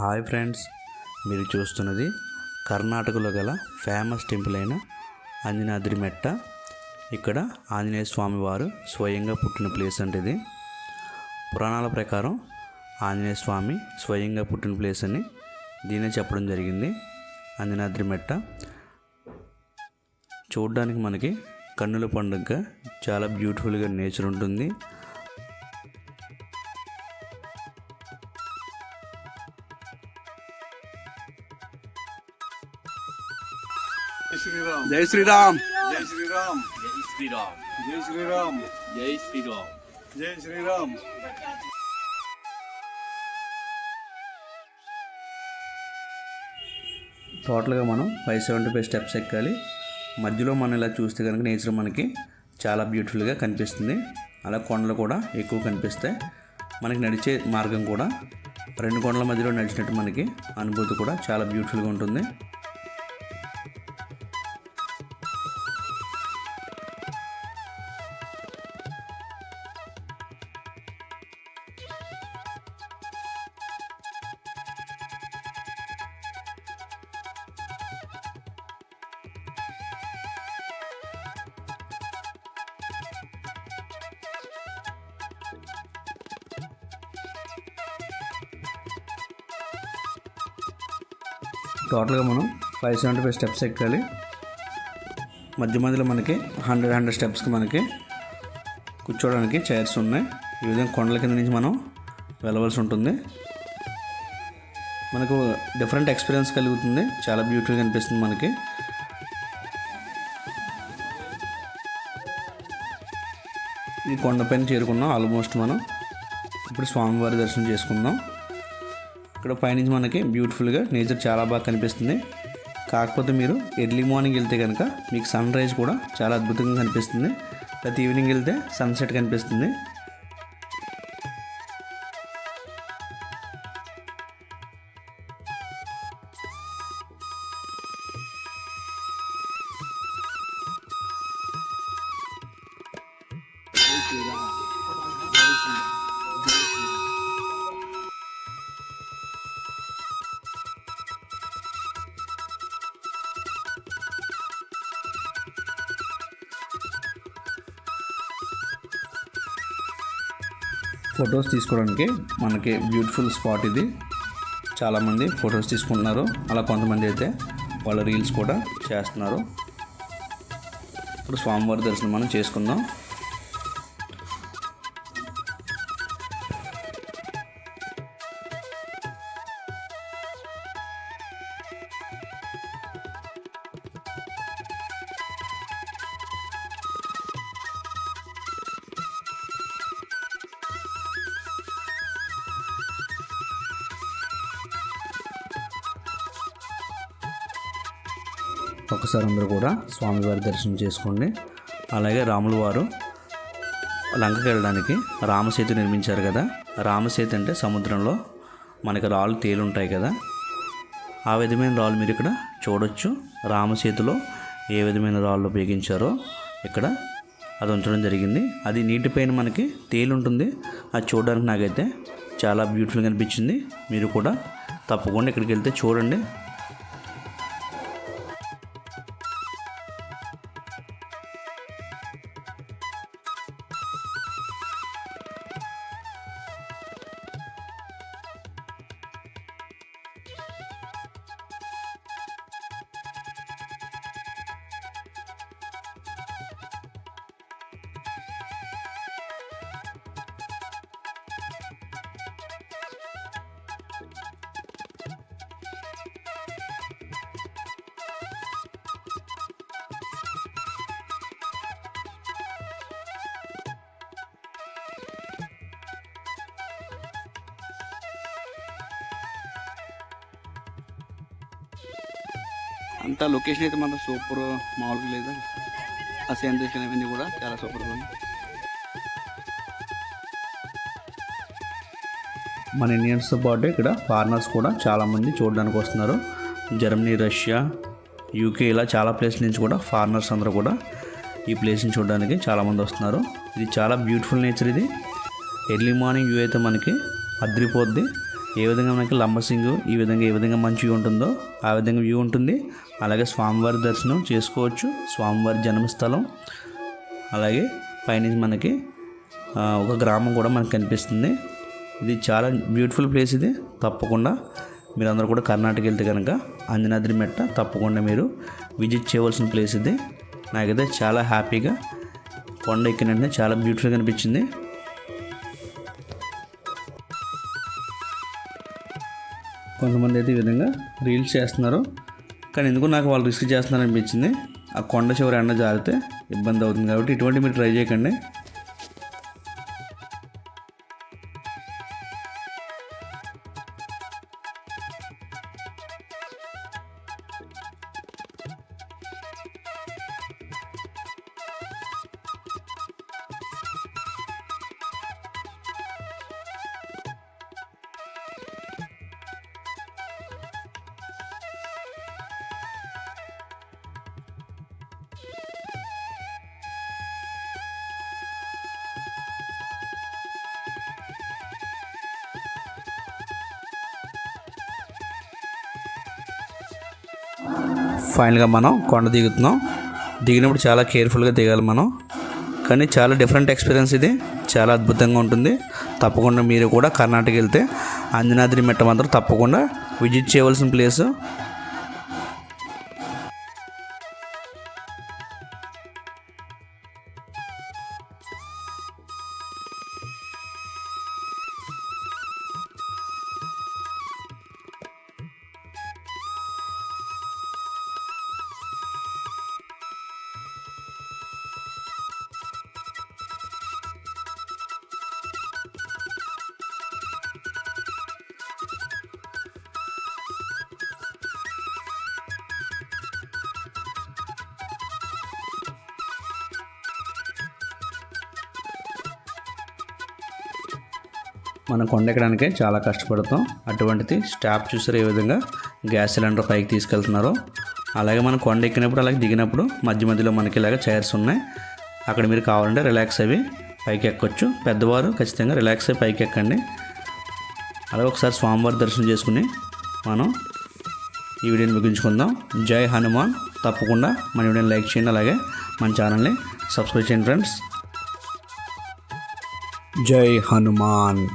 Hi friends మీరు చూస్తున్నది కర్ణాటకలో గల ఫేమస్ టెంపుల్ అయిన అంజనాద్రి మెట్ట. ఇక్కడ ఆంజనేయ స్వామి వారు స్వయంగా పుట్టిన ప్లేస్ అంటే ఇది. పురాణాల ప్రకారం ఆంజనేయ స్వామి స్వయంగా పుట్టిన ప్లేస్ అని దీనే చెప్పడం జరిగింది. అంజనాద్రి మెట్ట చూడడానికి మనకి కన్నుల పండుగ చాలా బ్యూటిఫుల్గా నేచర్ ఉంటుంది. శ్రీరామ్ జై శ్రీరామ్ జై శ్రీరామ్ జై శ్రీరామ్ జై శ్రీరామ్ జై శ్రీరామ్ జై శ్రీరామ్ టోటల్గా మనం ఫైవ్ సెవెంటీ ఫైవ్ స్టెప్స్ ఎక్కాలి. మధ్యలో మనం ఇలా చూస్తే కనుక నేచర్ మనకి చాలా బ్యూటిఫుల్గా కనిపిస్తుంది. అలా కొండలు కూడా ఎక్కువ కనిపిస్తాయి. మనకి నడిచే మార్గం కూడా రెండు కొండల మధ్యలో నడిచినట్టు మనకి అనుభూతి కూడా చాలా బ్యూటిఫుల్గా ఉంటుంది. టోటల్గా మనం ఫైవ్ సెవెంటీ ఫైవ్ స్టెప్స్ ఎక్కాలి. మధ్య మధ్యలో మనకి హండ్రెడ్ హండ్రెడ్ స్టెప్స్కి మనకి కూర్చోవడానికి చైర్స్ ఉన్నాయి. ఈ విధంగా కొండల కింద నుంచి మనం వెళ్ళవలసి ఉంటుంది. మనకు డిఫరెంట్ ఎక్స్పీరియన్స్ కలుగుతుంది. చాలా బ్యూటిఫుల్గా అనిపిస్తుంది మనకి. ఈ కొండపైన చేరుకున్నాం. ఆల్మోస్ట్ మనం ఇప్పుడు స్వామివారి దర్శనం చేసుకుందాం. ఇక్కడ పైనుంచి మనకి బ్యూటిఫుల్గా నేచర్ చాలా బాగా కనిపిస్తుంది. కాకపోతే మీరు ఎర్లీ మార్నింగ్ వెళ్తే కనుక మీకు సన్ రైజ్ కూడా చాలా అద్భుతంగా కనిపిస్తుంది. ప్రతి ఈవినింగ్ వెళ్తే సన్సెట్ కనిపిస్తుంది. Yeah. ఫొటోస్ తీసుకోవడానికి మనకి బ్యూటిఫుల్ స్పాట్ ఇది. చాలామంది ఫొటోస్ తీసుకుంటున్నారు. అలా కొంతమంది అయితే వాళ్ళ రీల్స్ కూడా చేస్తున్నారు. ఇప్పుడు స్వామివారి దర్శనం మనం చేసుకుందాం. ఒకసారి అందరూ కూడా స్వామివారి దర్శనం చేసుకోండి. అలాగే రాములు వారు లంకకి వెళ్ళడానికి రామసేతు నిర్మించారు కదా. రామసేతు అంటే సముద్రంలో మనకి రాళ్ళు తేలుంటాయి కదా. ఆ విధమైన రాళ్ళు మీరు ఇక్కడ చూడొచ్చు. రామసేతులో ఏ విధమైన రాళ్ళు ఉపయోగించారో ఇక్కడ అది ఉంచడం జరిగింది. అది నీటిపైన మనకి తేలు ఉంటుంది అది చూడడానికి నాకైతే చాలా బ్యూటిఫుల్గా అనిపించింది. మీరు కూడా తప్పకుండా ఇక్కడికి వెళ్తే చూడండి. అంత లొకేషన్ అయితే మాత్రం సూపర్ మామూలుగా లేదు. ఆ సేంద్రీషన్ అవన్నీ కూడా చాలా సూపర్గా ఉంది మన ఇండియన్స్తో పాటు ఇక్కడ ఫారినర్స్ కూడా చాలామంది చూడడానికి వస్తున్నారు. జర్మనీ రష్యా యూకే ఇలా చాలా ప్లేస్ నుంచి కూడా ఫారినర్స్ అందరూ కూడా ఈ ప్లేస్ని చూడడానికి చాలామంది వస్తున్నారు. ఇది చాలా బ్యూటిఫుల్ నేచర్ ఇది. ఎర్లీ మార్నింగ్ వ్యూ అయితే మనకి అద్రిపోద్ది. ఏ విధంగా మనకి లంబసింగు ఈ విధంగా ఏ విధంగా మంచి వ్యూ ఉంటుందో ఆ విధంగా వ్యూ ఉంటుంది. అలాగే స్వామివారి దర్శనం చేసుకోవచ్చు. స్వామివారి జన్మస్థలం. అలాగే పైనుంచి మనకి ఒక గ్రామం కూడా మనకు కనిపిస్తుంది. ఇది చాలా బ్యూటిఫుల్ ప్లేస్ ఇది. తప్పకుండా మీరందరూ కూడా కర్ణాటక వెళ్తే కనుక అంజనాద్రి మెట్ట తప్పకుండా మీరు విజిట్ చేయవలసిన ప్లేస్ ఇది. నాకైతే చాలా హ్యాపీగా కొండ ఎక్కిన వెంటనే చాలా బ్యూటిఫుల్గా అనిపించింది. కొంతమంది అయితే ఈ విధంగా రీల్స్ చేస్తున్నారు. కానీ ఎందుకు నాకు వాళ్ళు రిస్క్ చేస్తున్నారు అనిపించింది ఆ కొండ చివరి ఎండ జారితే ఇబ్బంది అవుతుంది కాబట్టి ఇటువంటి మీరు ట్రై చేయకండి. ఫైనల్గా మనం కొండ దిగుతున్నాం. దిగినప్పుడు చాలా కేర్ఫుల్గా దిగాలి మనం. కానీ చాలా డిఫరెంట్ ఎక్స్పీరియన్స్ ఇది. చాలా అద్భుతంగా ఉంటుంది. తప్పకుండా మీరు కూడా కర్ణాటక వెళ్తే అంజనాద్రి మెట్ట మాత్రం తప్పకుండా విజిట్ చేయవలసిన ప్లేసు. మనం కొండెక్కడానికే చాలా కష్టపడతాం. అటువంటిది స్టాప్ చూసారు ఏ విధంగా? గ్యాస్ సిలిండర్ పైకి తీసుకెళ్తున్నారో. అలాగే మనం కొండ ఎక్కినప్పుడు అలాగే దిగినప్పుడు మధ్య మధ్యలో మనకి ఇలాగ చైర్స్ ఉన్నాయి. అక్కడ మీరు కావాలంటే రిలాక్స్ అవి పైకి ఎక్కొచ్చు. పెద్దవారు ఖచ్చితంగా రిలాక్స్ అయ్యి పైకి ఎక్కండి. అలాగే ఒకసారి స్వామివారి దర్శనం చేసుకుని మనం ఈ వీడియోని ముగించుకుందాం. జై హనుమాన్. తప్పకుండా మన వీడియోని లైక్ చేయండి. అలాగే మన ఛానల్ని సబ్స్క్రైబ్ చేయండి ఫ్రెండ్స్. జై హనుమాన్.